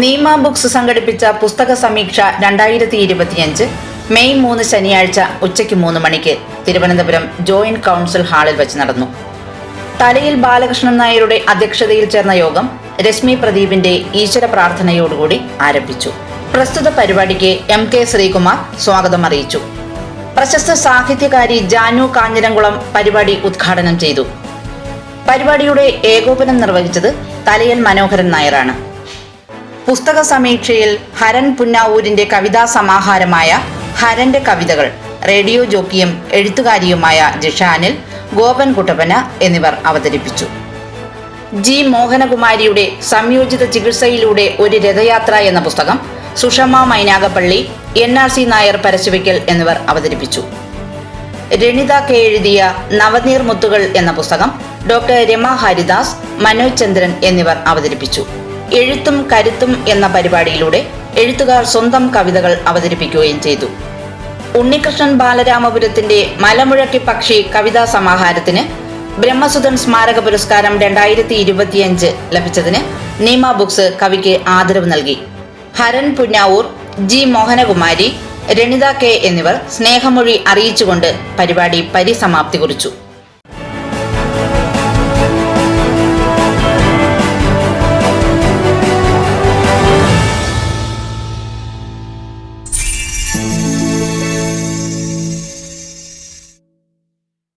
Neema books സംഘടിപ്പിച്ച പുസ്തക സമീക്ഷ രണ്ടായിരത്തി ഇരുപത്തിയഞ്ച് മെയ് മൂന്ന് ശനിയാഴ്ച ഉച്ചയ്ക്ക് മൂന്ന് മണിക്ക് തിരുവനന്തപുരം ജോയിന്റ് കൗൺസിൽ ഹാളിൽ വെച്ച് നടന്നു. തലയിൽ ബാലകൃഷ്ണൻ നായരുടെ അധ്യക്ഷതയിൽ ചേർന്ന യോഗം രശ്മി പ്രദീപിന്റെ ഈശ്വര പ്രാർത്ഥനയോടുകൂടി ആരംഭിച്ചു. പ്രസ്തുത പരിപാടിക്ക് എം കെ ശ്രീകുമാർ സ്വാഗതം അറിയിച്ചു. പ്രശസ്ത സാഹിത്യകാരി ജാനു കാഞ്ഞിരംകുളം പരിപാടി ഉദ്ഘാടനം ചെയ്തു. പരിപാടിയുടെ ഏകോപനം നിർവഹിച്ചത് തലയൻ മനോഹരൻ നായരാണ്. പുസ്തക സമീക്ഷയിൽ ഹരൻ പുന്നാവൂരിന്റെ കവിതാ സമാഹാരമായ ഹരന്റെ കവിതകൾ റേഡിയോ ജോക്കിയും എഴുത്തുകാരിയുമായ ജിഷാനിൽ ഗോപൻ കുട്ടപ്പന എന്നിവർ അവതരിപ്പിച്ചു. ജി മോഹനകുമാരിയുടെ സംയോജിത ചികിത്സയിലൂടെ ഒരു രഥയാത്ര എന്ന പുസ്തകം Sushama Mynagappally N R C Nair Parasuvaikkal എന്നിവർ അവതരിപ്പിച്ചു. രണിത കെ എഴുതിയ നവനീർമുത്തുകൾ എന്ന പുസ്തകം ഡോക്ടർ രമ ഹരിദാസ് മനോജ് ചന്ദ്രൻ എന്നിവർ അവതരിപ്പിച്ചു. എഴുത്തും കരുത്തും എന്ന പരിപാടിയിലൂടെ എഴുത്തുകാർ സ്വന്തം കവിതകൾ അവതരിപ്പിക്കുകയും ചെയ്തു. ഉണ്ണികൃഷ്ണൻ ബാലരാമപുരത്തിന്റെ മലമുഴക്കി പക്ഷി കവിതാ സമാഹാരത്തിന് ബ്രഹ്മസുധൻ സ്മാരക പുരസ്കാരം രണ്ടായിരത്തി ഇരുപത്തിയഞ്ച് ലഭിച്ചതിന് നീമ ബുക്സ് കവിക്ക് ആദരവ് നൽകി. ഹരൻ പുന്നാവൂർ ജി മോഹനകുമാരി രണിത കെ എന്നിവർ സ്നേഹമൊഴി അറിയിച്ചുകൊണ്ട് പരിപാടി പരിസമാപ്തി കുറിച്ചു.